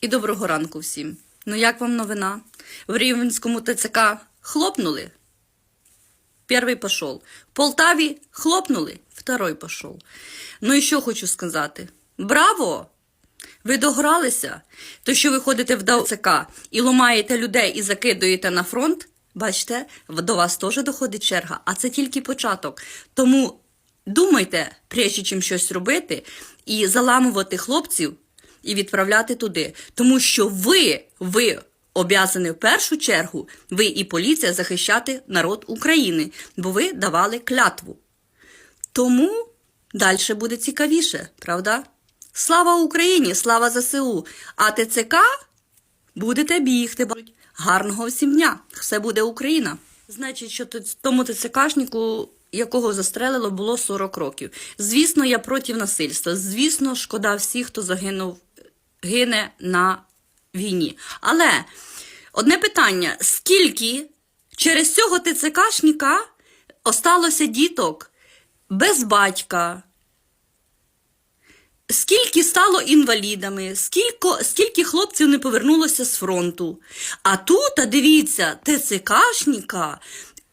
І доброго ранку всім. Ну як вам новина? В Рівненському ТЦК хлопнули? Перший пішов. В Полтаві хлопнули? Второй пішов. Ну і що хочу сказати? Браво! Ви догралися? То, що ви ходите в ТЦК і ломаєте людей і закидуєте на фронт, бачите, до вас теж доходить черга, а це тільки початок. Тому думайте, прежде чим щось робити, і заламувати хлопців і відправляти туди. Тому що ви, ви обязані в першу чергу, ви і поліція захищати народ України, бо ви давали клятву. Тому далі буде цікавіше, правда? Слава Україні, слава ЗСУ. А ТЦК будете бігти. Гарного всім дня! Все буде Україна. Значить, що тому ТЦКшнику, якого застрелило, було 40 років. Звісно, я проти насильства. Звісно, шкода всіх, хто загинув, гине на війні. Але одне питання: скільки через цього ТЦКшника осталося діток без батька? Скільки стало інвалідами, скільки, скільки хлопців не повернулося з фронту. А тут, а дивіться, ТЦКшника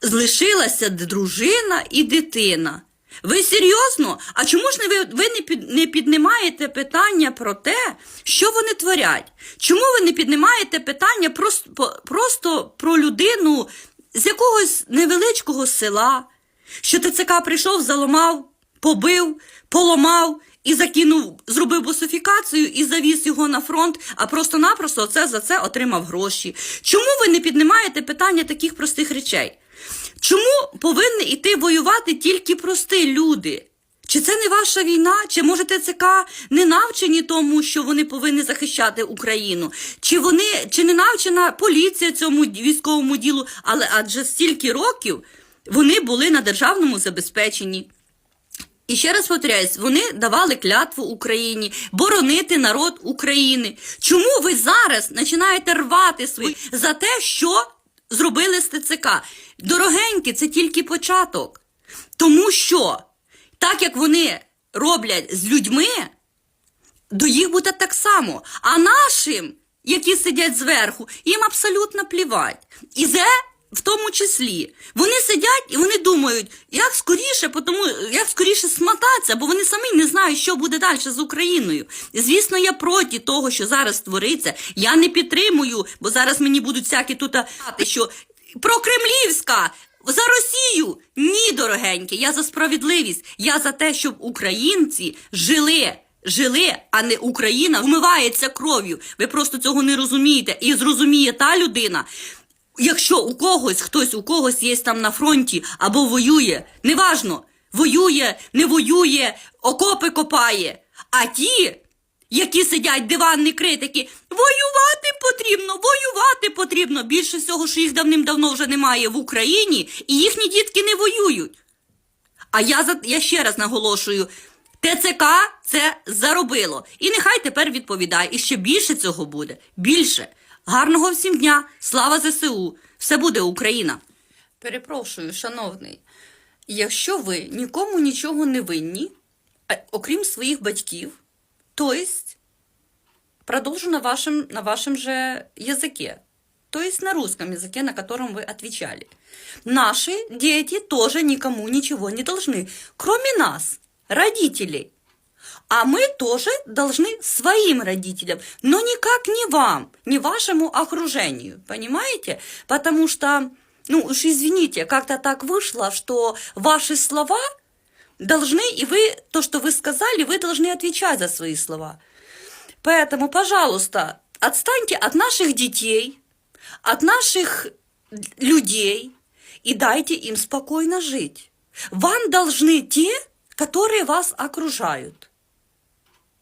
лишилася дружина і дитина. Ви серйозно? А чому ж не ви, ви не, під, не піднімаєте питання про те, що вони творять? Чому ви не піднімаєте питання по- просто про людину з якогось невеличкого села? Що ТЦК прийшов, заламав, побив, поламав і закинув, зробив босифікацію і завіз його на фронт, а просто-напросто це за це отримав гроші. Чому ви не піднімаєте питання таких простих речей? Чому повинні йти воювати тільки прості люди? Чи це не ваша війна? Чи може ТЦК не навчені тому, що вони повинні захищати Україну? Чи вони чи не навчена поліція цьому військовому ділу? Але адже стільки років вони були на державному забезпеченні. І ще раз повторяюсь, вони давали клятву Україні, боронити народ України. Чому ви зараз починаєте рвати свої за те, що зробили з ТЦК? Дорогенькі, це тільки початок. Тому що, так як вони роблять з людьми, до їх буде так само. А нашим, які сидять зверху, їм абсолютно плівать. І це в тому числі. Вони сидять і вони думають, як скоріше, потому, як скоріше смотатися, бо вони самі не знають, що буде далі з Україною. Звісно, я проти того, що зараз твориться. Я не підтримую, бо зараз мені будуть всякі тут що прокремлівська. За Росію ні, дорогенькі. Я за справедливість. Я за те, щоб українці жили. Жили, а не Україна вмивається кров'ю. Ви просто цього не розумієте. І зрозуміє та людина. Якщо у когось, хтось у когось є там на фронті або воює, неважно, воює, не воює, окопи копає. А ті, які сидять диванні критики, воювати потрібно, воювати потрібно. Більше всього, що їх давним-давно вже немає в Україні, і їхні дітки не воюють. А я я ще раз наголошую: ТЦК це заробило. І нехай тепер відповідає. І ще більше цього буде. Більше. Гарного всім дня! Слава ЗСУ! Все буде Україна! Перепрошую, шановний. Якщо ви нікому нічого не винні, а- окрім своїх батьків, то есть продолжу на вашем, на вашем же языке. То есть на русском языке, на котором вы отвечали. Наши дети тоже никому ничего не должны, кроме нас, родителей. А мы тоже должны своим родителям, но никак не вам, не вашему окружению, понимаете? Потому что, ну уж извините, как-то так вышло, что ваши слова должны, и вы, то, что вы сказали, вы должны отвечать за свои слова. Поэтому, пожалуйста, отстаньте от наших детей, от наших людей и дайте им спокойно жить. Вам должны те, которые вас окружают.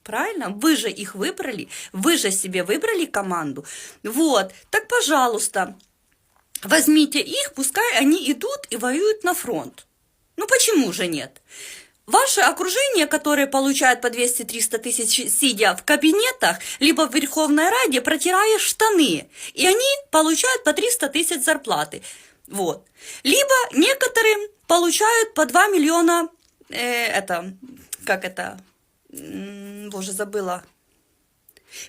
Правильно? Вы же их выбрали, вы же себе выбрали команду. Вот, так пожалуйста, возьмите их, пускай они идут и воюют на фронт. Ну почему же нет? Ваше окружение, которое получает по 200-300 тысяч, сидя в кабинетах, либо в Верховной Раде, протирая штаны, и они получают по 300 тысяч зарплаты. Вот. Либо некоторые получают по 2 миллиона, э, это, как это, боже, забыла,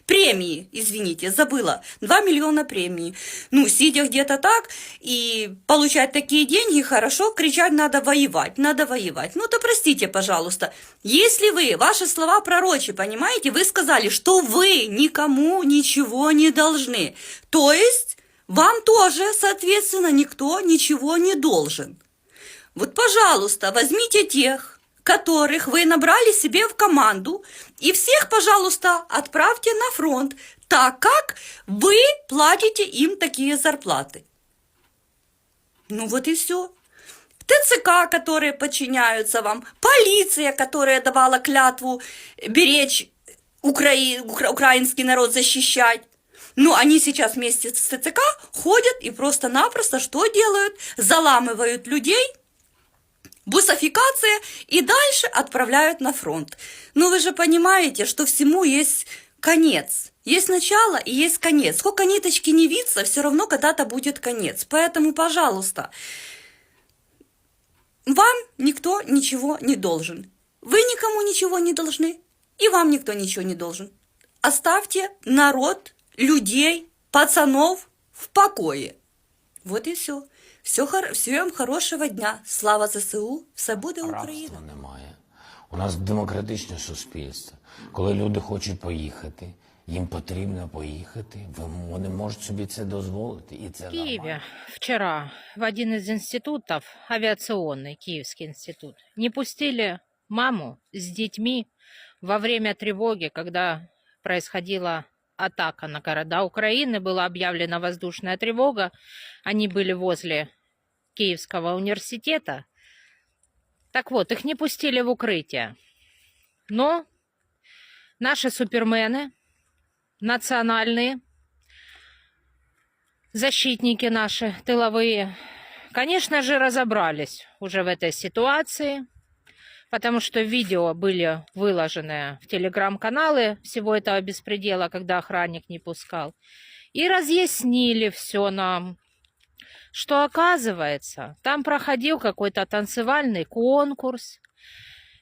Премии, извините, забыла. 2 миллиона премии. Ну, сидя где-то так и получать такие деньги, хорошо, кричать надо воевать, надо воевать. Ну, то простите, пожалуйста. Если вы, ваши слова пророчи, понимаете, вы сказали, что вы никому ничего не должны. То есть, вам тоже, соответственно, никто ничего не должен. Вот, пожалуйста, возьмите тех, которых вы набрали себе в команду, и всех, пожалуйста, отправьте на фронт, так как вы платите им такие зарплаты. Ну вот и все. ТЦК, которые подчиняются вам, полиция, которая давала клятву беречь укра- украинский народ, защищать. Ну, они сейчас вместе с ТЦК ходят и просто-напросто что делают? Заламывают людей – бусификация и дальше отправляют на фронт. Но вы же понимаете, что всему есть конец. Есть начало и есть конец. Сколько ниточки не виться, все равно когда-то будет конец. Поэтому, пожалуйста, вам никто ничего не должен. Вы никому ничего не должны, и вам никто ничего не должен. Оставьте народ, людей, пацанов в покое. Вот и все. Все, хор... Всем хорошего дня. Слава ЗСУ. Все буде Україна. Рабства немає. У нас демократичне суспільство. Коли люди хочуть поїхати, їм потрібно поїхати. ви- Вони можуть собі це дозволити. І це В Киеве нормально. вчера в один из институтов, авиационный Киевский институт, не пустили маму с детьми во время тревоги, когда происходила атака на города Украины, была объявлена воздушная тревога. Они были возле Киевского университета. Так вот, их не пустили в укрытие. Но наши супермены национальные, защитники наши тыловые, конечно же, разобрались уже в этой ситуации, потому что видео были выложены в телеграм-каналы всего этого беспредела, когда охранник не пускал, и разъяснили все нам, что оказывается, там проходил какой-то танцевальный конкурс,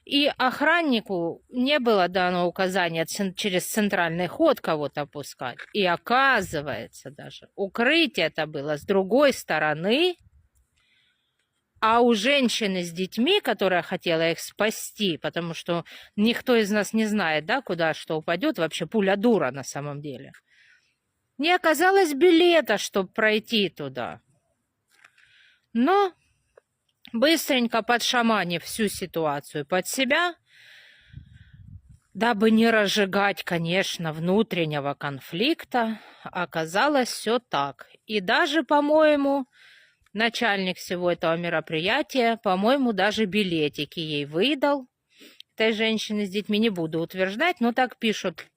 и охраннику не было дано указания цен- через центральный ход кого-то пускать. И оказывается даже, укрытие это было с другой стороны, а у женщины с детьми, которая хотела их спасти, потому что никто из нас не знает, да, куда что упадет, вообще пуля дура на самом деле, не оказалось билета, чтобы пройти туда. Но быстренько подшаманив всю ситуацию под себя, дабы не разжигать, конечно, внутреннего конфликта, оказалось все так. И даже, по-моему, начальник всего этого мероприятия, по-моему, даже билетики ей выдал. Этой женщины с детьми не буду утверждать, но так пишут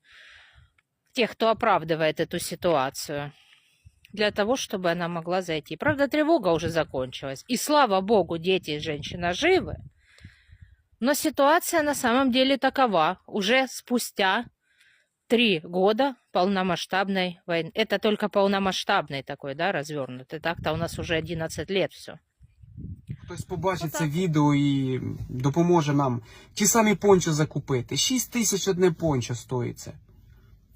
тех, кто оправдывает эту ситуацию для того, чтобы она могла зайти. Правда, тревога уже закончилась. И слава богу, дети и женщина живы. Но ситуация на самом деле такова. Уже спустя три года полномасштабной войны. Это только полномасштабной такой, да, развернутый. Так-то у нас уже 11 лет все. Хтось побачить це відео і допоможе нам ті самі пончо закупити. 6 тисяч одне пончо стоїть це.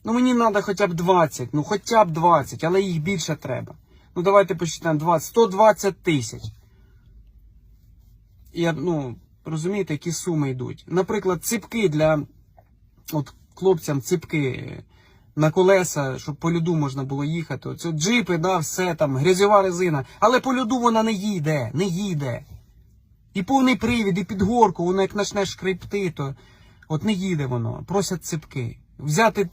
Ну мені треба хоча б 20, ну хоча б 20, але їх більше треба. Ну давайте почитаємо 20, 120 тисяч. І, ну, розумієте, які суми йдуть. Наприклад, ципки для от хлопцям ципки на колеса, щоб по льоду можна було їхати. Оце джипи, да, все там, грязьова резина. Але по льоду вона не їде, не їде. І повний привід, і під горку, воно як почне шкрипти, то от не їде воно. Просять ципки. Взяти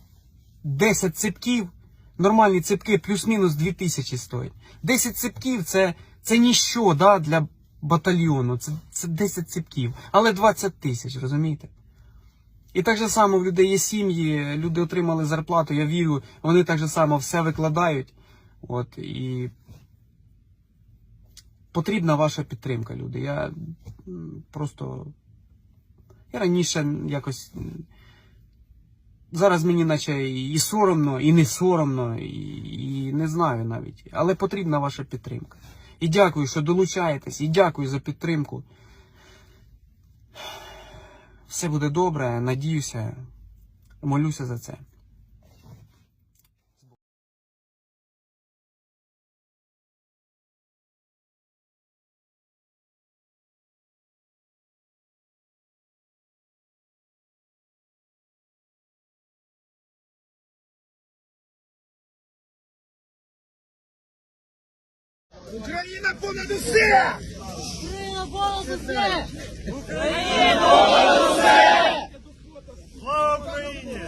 10 ципків, нормальні ципки плюс-мінус 2000 стоять. 10 ципків це, це ніщо да, для батальйону. Це, це 10 ципків. Але 20 тисяч, розумієте? І так же само в людей є сім'ї, люди отримали зарплату, я вірю, вони так же само все викладають. От, і потрібна ваша підтримка, люди. Я просто. Я раніше якось. Зараз мені наче і соромно, і не соромно, і, і не знаю навіть. Але потрібна ваша підтримка. І дякую, що долучаєтесь, і дякую за підтримку. Все буде добре, надіюся, молюся за це. Україна понад усе! Україна понад усе! Україна понад усе! Слава Україні!